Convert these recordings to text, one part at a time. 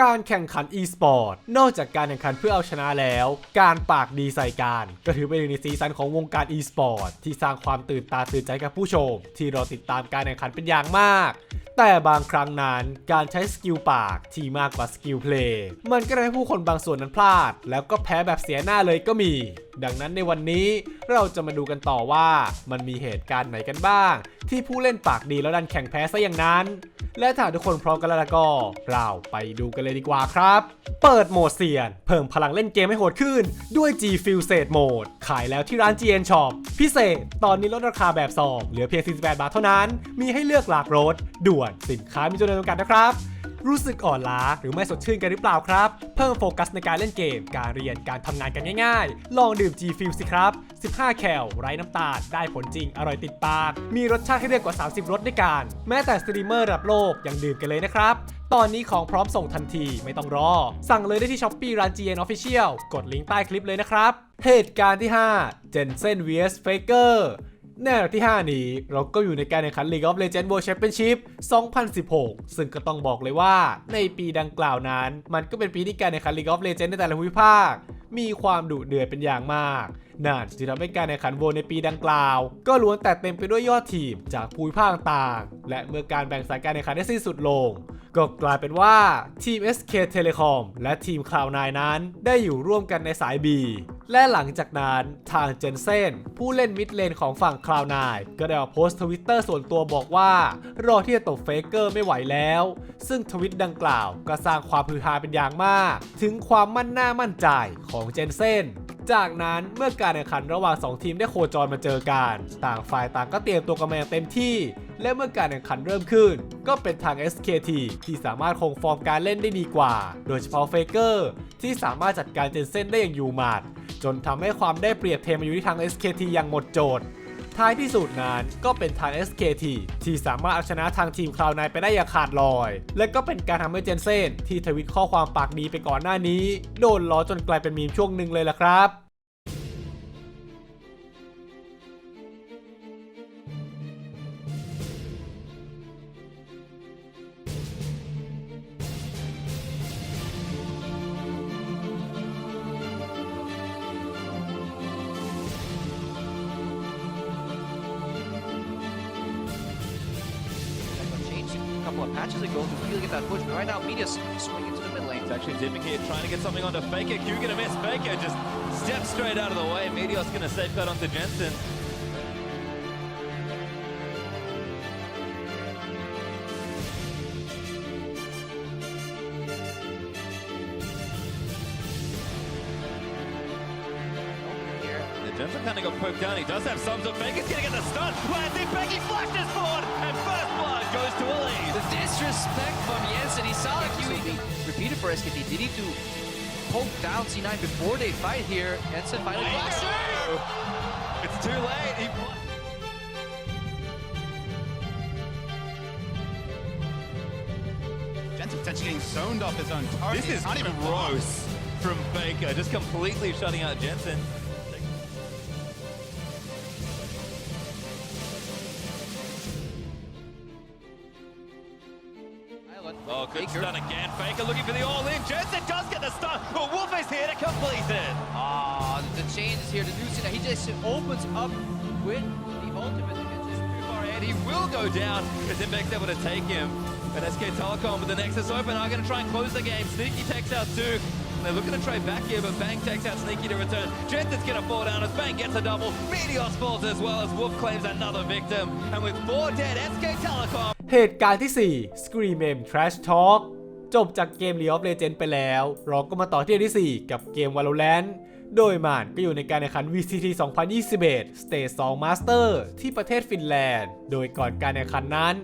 การแข่งขัน e-sport นอกจากการแข่งขันเพื่อเอาชนะแล้ว การปากดีใส่การก็ถือเป็นหนึ่งในสีสันของวงการ e-sport ที่สร้างความตื่นตาตื่นใจกับผู้ชม ที่รอติดตามการแข่งขันเป็นอย่างมาก แต่บางครั้งนั้นการใช้สกิลปากที่มากกว่าสกิลเพลย์มันก็ทำให้ผู้คนบางส่วนนั้นพลาด แล้วก็แพ้แบบเสียหน้าเลยก็มีดังนั้นในวันนี้เราจะมาดูกันต่อว่ามันมีเหตุการณ์ไหนกันบ้าง ที่ผู้เล่นปากดีแล้วดันแข่งแพ้ซะอย่างนั้น และถ้าทุกคนพร้อมกันแล้วก็ เราไปดูกันเลยดีกว่าครับ เปิดโหมดเซียน เพิ่มพลังเล่นเกมให้โหดขึ้น ด้วย G f u s e โหมดขายแล้วที่ร้าน GN Shop พิเศษ ตอนนี้ลดราคาแบบซองเหลือเพียง 48 บาทเท่านั้น มีให้เลือกหลากรสด่วนสินค้ามีจำนวนจำกัดนะครับ รู้สึกอ่อนล้าหรือไม่สดชื่นกันหรือเปล่าครับ เพิ่มโฟกัสในการเล่นเกม การเรียนการทำงานกันง่ายๆ ลองดื่ม G-Fuel สิครับ 15 แคลไร้น้ำตาล ได้ผลจริง อร่อยติดปาก มีรสชาติให้เลือกกว่า 30 รสด้วยกัน แม้แต่สตรีมเมอร์ระดับโลกยังดื่มกันเลยนะครับตอนนี้ของพร้อมส่งทันทีไม่ต้องรอ สั่งเลยได้ที่ s h อ p e e ร้าน GN Official กดลิงก์ใต้คลิปเลยนะครับ เหตุการณ์ที่5 Jensen vs Faker ในอันดับที่ 5 นี้เราก็อยู่ในการแข่งขัน League of Legends World Championship 2016 ซึ่งก็ต้องบอกเลยว่าในปีดังกล่าวนั้น มันก็เป็นปีที่การแข่งขัน League of Legends ในแต่ละภูมิภาค มีความดุเดือดเป็นอย่างมาก นั่นจึงทำให้การแข่งขันโวในปีดังกล่าว ก็ล้วนแต่เต็มไปด้วยยอดทีมจากภูมิภาคต่างๆและเมื่อการแบ่งสายการแข่งขันได้สิ้นสุดลง ก็กลายเป็นว่าทีม SK Telecom และทีม Cloud9 นั้น ได้อยู่ร่วมกันในสาย B และหลังจากนั้นทางเจนเซนผู้เล่นมิดเลนของฝั่ง Cloud9 ก็ได้ออกโพสต์ทวิตเตอร์ส่วนตัวบอกว่า รอที่จะตบเฟเกอร์ไม่ไหวแล้ว ซึ่งทวิตดังกล่าวก็สร้างความฮือฮาเป็นอย่างมาก ถึงความมั่นหน้ามั่นใจของเจนเซน จากนั้นเมื่อการแข่งขันระหว่าง 2 ทีมได้โคจรมาเจอกัน ต่างฝ่ายต่างก็เตรียมตัวกันมาอย่างเต็มที่ และเมื่อการแข่งขันเริ่มขึ้น ก็เป็นทาง SKT ที่สามารถคงฟอร์มการเล่นได้ดีกว่า โดยเฉพาะเฟเกอร์ที่สามารถจัดการเจนเซนได้อย่างอยู่หมัด จนทำให้ความได้เปรียบเทมาอยู่ที่ทาง SKT อย่างหมดโจทย์ ท้ายที่สุดนั้นก็เป็นทาง SKT ที่สามารถเอาชนะทางทีมคราวนายไปได้อย่างขาดลอย และก็เป็นการทำให้เจนเซนที่ทวิตข้อความปากดีไปก่อนหน้านี้ โดนล้อจนกลายเป็นมีมช่วงหนึ่งเลยล่ะครับ changed a couple of patches to really get that push, but right now Media's swinging to the mid lane. He's actually here, trying to get something onto Faker. Q gonna miss. Faker just steps straight out of the way. Meteor's gonna safeguard onto Jensen. Jensen kind of got poked down. He does have sums up. Faker's gonna get the stun. Landing. Becky flashed his forward, and first blood goes to Elise. The disrespect from Jensen. He saw like so you. be repeated for SKT. Did he do poke down C9 before they fight here. Jensen oh finally flashed it. It's too late. He Jensen potentially getting zoned off his own target. This is not even gross from Faker, just completely shutting out Jensen. Just opens up with the ultimate. It's just Too far ahead. He will go down as Imbeck's able to take him. And SK Telecom with the Nexus open are going to try and close the game. Sneaky takes out Duke. And they're looking to trade back here, but Bang takes out Sneaky to return. Jensen's going to fall down as Bang gets a double. Meteos falls as well as Wolf claims another victim. And with four dead, SK Telecom เหตุการณ์ที่ 4 Scream Trash Talk จบจากเกม League of Legends ไปแล้ว เราก็มาต่อที่อันที่ 4 กับเกม Valorant โดยมันก็อยู่ในการแข่งขัน VCT 2021 Stage 2 Master ที่ประเทศฟินแลนด์ โดยก่อนการแข่งขันนั้น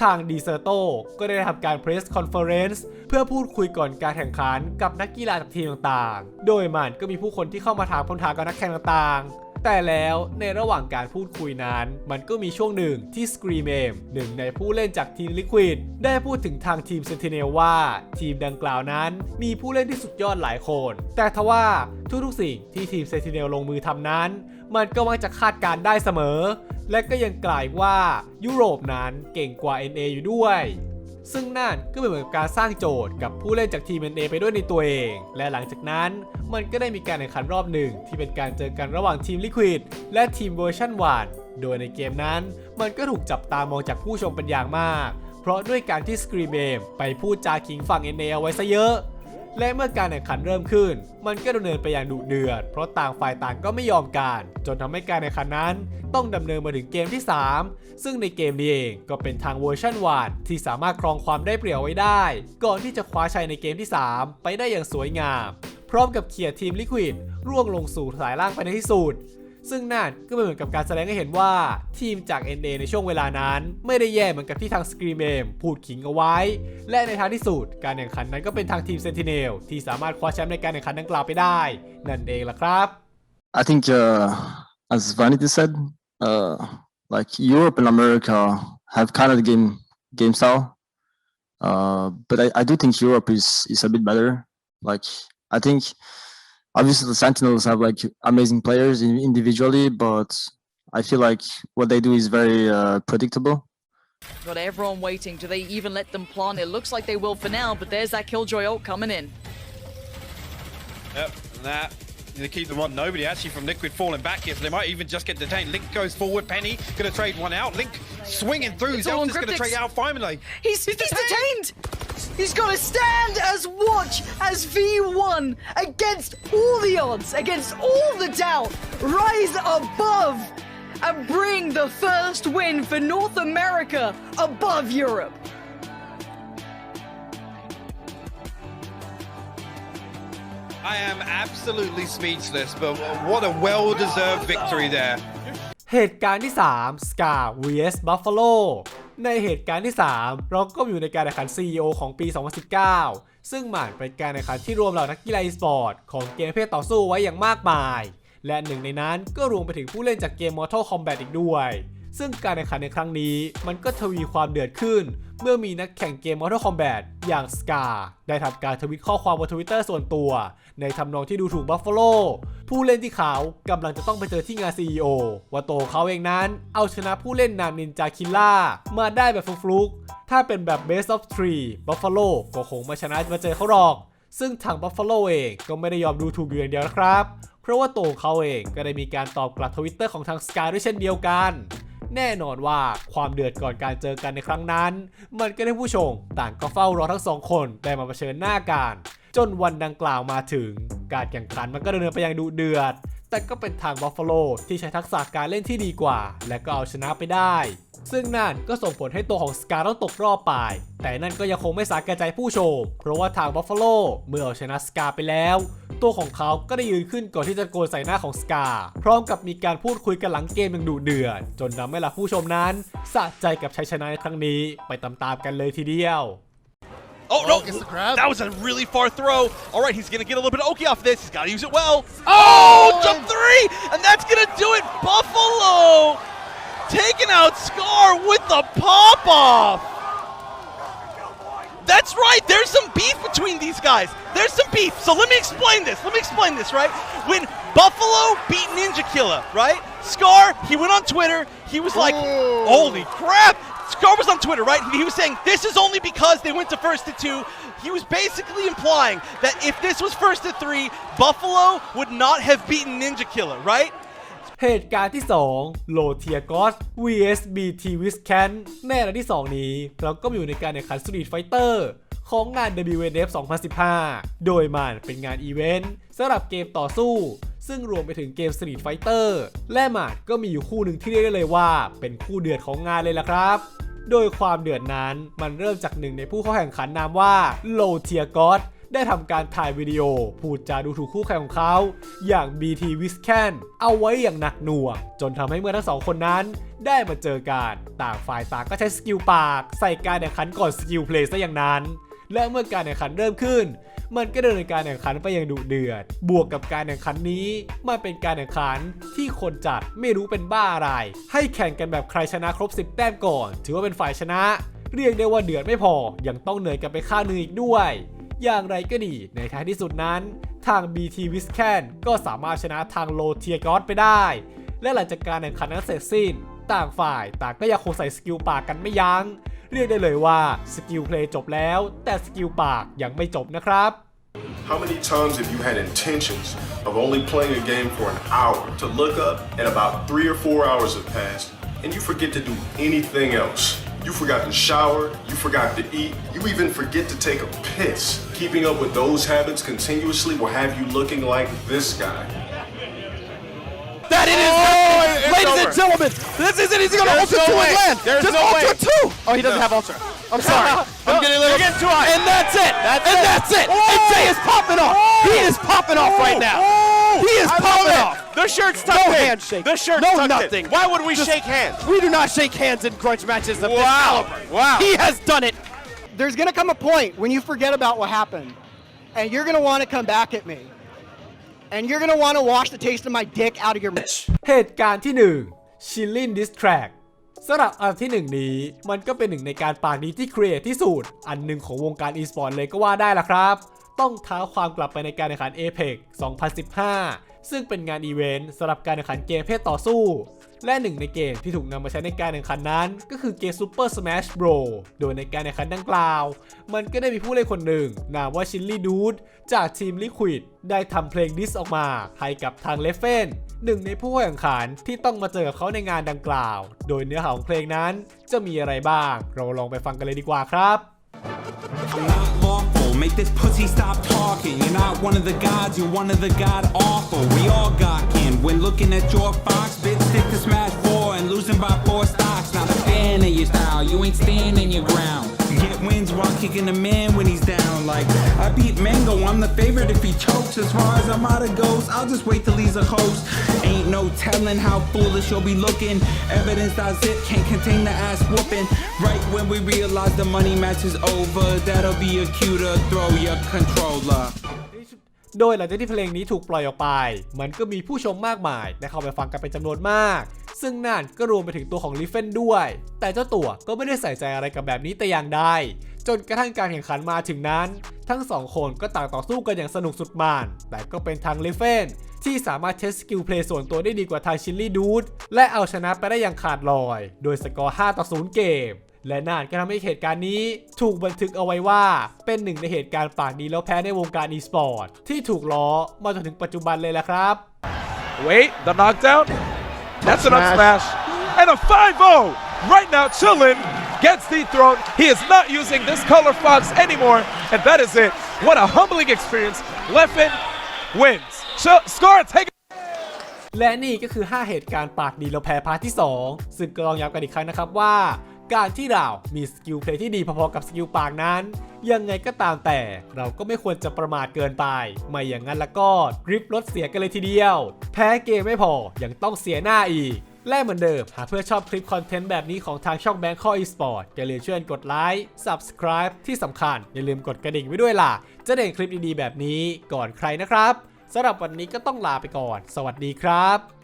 ทางดีเซอร์โตก็ได้ทำการ Press Conference เพื่อพูดคุยก่อนการแข่งขันกับนักกีฬาจากทีมต่างๆ โดยมันก็มีผู้คนที่เข้ามาถามคำถามกับนักแข่งต่างๆ แต่แล้วในระหว่างการพูดคุยนั้น มันก็มีช่วงหนึ่งที่ Scream a m หนึ่งในผู้เล่นจากทีม Liquid ได้พูดถึงทางทีม Sentinel ว่า ทีมดังกล่าวนั้นมีผู้เล่นที่สุดยอดหลายคน แต่ทว่าทุกๆสิ่งที่ทีม Sentinel ลงมือทำนั้น มันก็มักจะคาดการได้เสมอ และก็ยังกล่าวว่ายุโรปนั้นเก่งกว่า NA อยู่ด้วย ซึ่งนั่นก็เป็นเหมือนการสร้างโจทย์กับผู้เล่นจากทีม NA ไปด้วยในตัวเอง และหลังจากนั้นมันก็ได้มีการแข่งขันรอบหนึ่ง ที่เป็นการเจอกันระหว่างทีม Liquid และทีมเวอร์ชันวานโดยในเกมนั้น มันก็ถูกจับตามองจากผู้ชมเป็นอย่างมาก เพราะด้วยการที่ Scream a m ไปพูดจาขิงฝั่ง NA เอาไว้ซะเยอะ และเมื่อการแข่งขันเริ่มขึ้น มันก็ดำเนินไปอย่างดุเดือด เพราะต่างฝ่ายต่างก็ไม่ยอมกัน จนทำให้การแข่งขันนั้น ต้องดำเนินมาถึงเกมที่ 3 ซึ่งในเกมนี้เองก็เป็นทางเวอร์ชันวานที่สามารถครองความได้เปรียบไว้ได้ ก่อนที่จะคว้าชัยในเกมที่ 3 ไปได้อย่างสวยงาม พร้อมกับเขี่ยทีมลิควิดร่วงลงสู่สายล่างไปในที่สุด ซึ่งนั่นก็เป็นเหมือนกับการแสดงให้เห็นว่าทีมจาก NA ในช่วงเวลานั้น ไม่ได้แย่เหมือนกับที่ทาง Scream a m พูดขิงเอาไว้ และในท้ายที่สุด การแข่งขันนั้นก็เป็นทางทีม Sentinel ที่สามารถคว้าแชมป์ในการแข่งขันดังกล่าวไปได้ นั่นเองล่ะครับ I think, uh, as Vanity said, uh, like Europe and America have kind of the game game style, uh, but I, I do think Europe is is a bit better. Like I think, obviously the Sentinels have like amazing players individually, but I feel like what they do is very uh, predictable. Got everyone waiting. Do they even let them plant? It looks like they will for now, but there's that Killjoy ult coming in. Yep, and that. They keep them on. Nobody actually from Liquid falling back here, so they might even just get detained. Link goes forward. Penny gonna trade one out. Link swinging through. It's all on Zelda's gonna trade out finally. He's, he's detained! He's got to stand as watch as V1 against all the odds, against all the doubt, rise above and bring the first win for North America above Europe. I am absolutely speechless, but what a well-deserved victory there. เหตุการณ์ที่ 3 Scar vs Buffalo ในเหตุการณ์ที่ 3 เราก็อยู่ในการแข่งขัน CEO ของปี 2019 ซึ่งมันเป็นการแข่งขันที่รวมเหล่านักกีฬาอีสปอร์ตของเกมเพศต่อสู้ไว้อย่างมากมาย และหนึ่งในนั้นก็รวมไปถึงผู้เล่นจากเกม Mortal Kombat อีกด้วย ซึ่งการแข่งขันในครั้งนี้มันก็ทวีความเดือดขึ้น เมื่อมีนักแข่งเกม Mortal Kombat อย่าง Scar ได้ทำการทวิตข้อความบนทวิตเตอร์ส่วนตัว ในทำนองที่ดูถูก Buffalo ผู้เล่นที่เขากำลังจะต้องไปเจอที่งาน CEO ว่าโตเขาเองนั้น เอาชนะผู้เล่นนามนินจาคิล่ามาได้แบบฟลุกๆถ้าเป็นแบบ Best of 3 Buffalo ก็คงไม่ชนะมาเจอเขาหรอก ซึ่งทาง Buffalo เองก็ไม่ได้ยอมดูถูกอยู่อย่างเดียวนะครับ เพราะว่าโตเขาเองก็ได้มีการตอบกลับทวิตเตอร์ของทาง Sky ด้วยเช่นเดียวกัน แน่นอนว่าความเดือดก่อนการเจอกันในครั้งนั้น มันก็ได้ผู้ชมต่างก็เฝ้ารอทั้งสองคนได้มาเผชิญหน้ากันจนวันดังกล่าวมาถึง การแข่งขันมันก็ดำเนินไปอย่างดุเดือด แต่ก็เป็นทางบัฟฟาโลที่ใช้ทักษะการเล่นที่ดีกว่า และก็เอาชนะไปได้ ซึ่งนั่นก็ส่งผลให้ตัวของสกาต้องตกรอบไป แต่นั่นก็ยังคงไม่สาแก่ใจผู้ชม เพราะว่าทางบัฟฟาโลเมื่อเอาชนะสกาไปแล้ว ตัวของเขาก็ได้ยืนขึ้นก่อนที่จะโกนใส่หน้าของสกา พร้อมกับมีการพูดคุยกันหลังเกมอย่างดุเดือด จนทำให้เหล่าผู้ชมนั้นสะใจกับชัยชนะในครั้งนี้ไปตามๆกันเลยทีเดียว Oh, no. That was a really far throw. All right, he's going to get a little bit of Oki off this. He's got to use it well. Oh, jump three. And that's going to do it. Buffalo taking out Scar with the pop off. That's right. There's some beef between these guys. There's some beef. So let me explain this. Let me explain this, right? When Buffalo beat Ninja Killer, right? Scar, he went on Twitter. He was like, holy crap. Scar was on Twitter, right? He was saying this is only because they went to first to two. He was basically implying that if this was first to three, Buffalo would not have beaten Ninja Killer, right? เหตุการณ์ที่2โลเทียกอส vs BT w i s c a n ในอันดับที่ 2 นี้ เราก็อยู่ในการแข่งขัน Street Fighter ของงาน WNF 2015 โดยมันเป็นงานอีเวนต์สำหรับเกมต่อสู้ ซึ่งรวมไปถึงเกม Street Fighter และมันก็มีอยู่คู่หนึ่งที่เรียกได้เลยว่า เป็นคู่เดือดของงานเลยล่ะครับโดยความเดือดนั้นมันเริ่มจากหนึ่งในผู้เข้าแข่งขันนามว่าโลเทียกอส ได้ทำการถ่ายวิดีโอ พูดจาดูถูกคู่แข่งของเขา อย่าง BT w i s c a n เอาไว้อย่างหนักหน่วง จนทำให้เมื่อทั้งสองคนนั้น ได้มาเจอกันต่างฝ่ายต่างก็ใช้สกิลปาก ใส่การแข่งขันก่อนสกิลเพลย์ซะอย่างนั้น และเมื่อการแข่งขันเริ่มขึ้น มันก็ดำเนินการแข่งขันไปอย่างดุเดือด บวกกับการแข่งขันนี้มันเป็นการแข่งขันที่คนจัดไม่รู้เป็นบ้าอะไร ให้แข่งกันแบบใครชนะครบ 10 แต้มก่อน ถือว่าเป็นฝ่ายชนะ เรียกได้ว่าเดือดไม่พอยังต้องเหนื่อยกันไปข้างหนึงอีกด้วย อย่างไรก็ดี ในท้ายที่สุดนั้น ทาง BT w i s c a n ก็สามารถชนะทางโลเทียกอสไปได้ และหลังจากการแข่งขันนั้นเสร็จสิ้น ต่างฝ่ายต่างก็ยังคงใส่สกิลปากกันไม่ยัง้ง เรียกได้เลยว่าสกิลเพลย์จบแล้ว แต่สกิลปากยังไม่จบนะครับ How many times have you had intentions of only playing a game for an hour to look up and about three or four hours have passed and you forget to do anything else? You forgot to shower, you forgot to eat, you even forget to take a piss. Keeping up with those habits continuously will have you looking like this guy. That it is. Oh, it's Ladies over. and gentlemen, this isn't easy going to There's Ultra no 2 way. and land. There's Just no Ultra way. 2. Oh, he doesn't have Ultra. I'm sorry. I'm getting a little- You're getting too high. And that's it. That's and it. that's it. And Jay is popping off. He is popping off right now. He is I love popping it. off. The shirt's tucked No in. handshake. The shirt's No tucked in. nothing. Why would we Just- shake hands? We do not shake hands in grudge matches of this Wow. caliber. Wow. He has done it. there's gonna come a point when you forget about what happened, and you're gonna want to come back at me, and you're gonna want to wash the taste of my dick out of your mouth. เหตุการณ์ที่1 Chillin Diss Track สำหรับอันที่หนึ่งนี้ มันก็เป็นหนึ่งในการปากดีที่ครีเอทที่สุด อันหนึ่งของวงการ e-sport เลยก็ว่าได้ละครับ ต้องท้าความกลับไปในการแข่งขัน Apex 2015 ซึ่งเป็นงานอีเวนต์สำหรับการแข่งขันเกมเพศต่อสู้ และหนึ่งในเกมที่ถูกนำมาใช้ในการแข่งขันนั้น ก็คือเกม Super Smash Bros โดยในการแข่งขันดังกล่าว มันก็ได้มีผู้เล่นคนหนึ่งนามว่าชิลลี่ดูดจากทีม Liquid ได้ทำเพลงดิสออกมาให้กับทางเลฟเฟนหนึ่งในผู้แข่งขันที่ต้องมาเจอกับเขาในงานดังกล่าว โดยเนื้อหาของเพลงนั้นจะมีอะไรบ้าง เราลองไปฟังกันเลยดีกว่าครับ I'm not lawful. Make this pussy stop talking. You're not one of the gods, you're one of the god awful. We all got kin. When looking at your fox, bitch, stick to smash four and losing by four stocks. Not a fan of your style, you ain't standing your ground. Wins while kicking a man when he's down. Like, I beat Mango, I'm the favorite if he chokes. As far as Amada goes, I'll just wait till he's a host. Ain't no telling how foolish you'll be looking. Evidence.zip can't contain the ass whooping. Right when we realize the money match is over, that'll be a cue to throw your controller. โดยหลังจากที่เพลงนี้ถูกปล่อยออกไป มันก็มีผู้ชมมากมายได้เข้าไปฟังกันเป็นจำนวนมาก ซึ่งนั่นก็รวมไปถึงตัวของลิฟเฟนด้วย แต่เจ้าตัวก็ไม่ได้ใส่ใจอะไรกับแบบนี้แต่อย่างใด จนกระทั่งการแข่งขันมาถึงนั้น ทั้งสองคนก็ต่างต่อสู้กันอย่างสนุกสุดมัน แต่ก็เป็นทางลิฟเฟนที่สามารถเทสสกิลเพลย์ส่วนตัวได้ดีกว่าทางชิลลี่ดูดและเอาชนะไปได้อย่างขาดลอย โดยสกอร์ 5 ต่อ 0 เกม และนั่นก็ทำให้เหตุการณ์นี้ถูกบันทึกเอาไว้ว่า เป็นหนึ่งในเหตุการณ์ปากดีแล้วแพ้ในวงการ e-sport ที่ถูกล้อมาจนถึงปัจจุบันเลยละครับ Wait, the knockdown? That's an up smash. And a 5-0. Right now, Chillin gets dethroned. He is not using this color fox anymore. And that is it. What a humbling experience. Leffen wins. Ch- Scar, take และนี่ก็คือ 5 เหตุการณ์ปากดีแล้วแพ้พาร์ทที่ 2 ซึ่งก็ลองย้ำกันอีกครั้งนะครับว่า การที่เรามีสกิลเพลย์ที่ดีพอๆกับสกิลปากนั้น ยังไงก็ตามแต่เราก็ไม่ควรจะประมาทเกินไป ไม่อย่างนั้นแล้วก็กริปลดเสียกันเลยทีเดียว แพ้เกมไม่พอยังต้องเสียหน้าอีก และเหมือนเดิม หากเพื่อชอบคลิปคอนเทนต์แบบนี้ของทางช่อง Bangkok Esport อย่าลืมช่วยกดไลค์ Subscribe ที่สำคัญ อย่าลืมกดกระดิ่งไว้ด้วยล่ะ จะได้เห็นคลิปดีๆแบบนี้ก่อนใครนะครับสำหรับวันนี้ก็ต้องลาไปก่อน สวัสดีครับ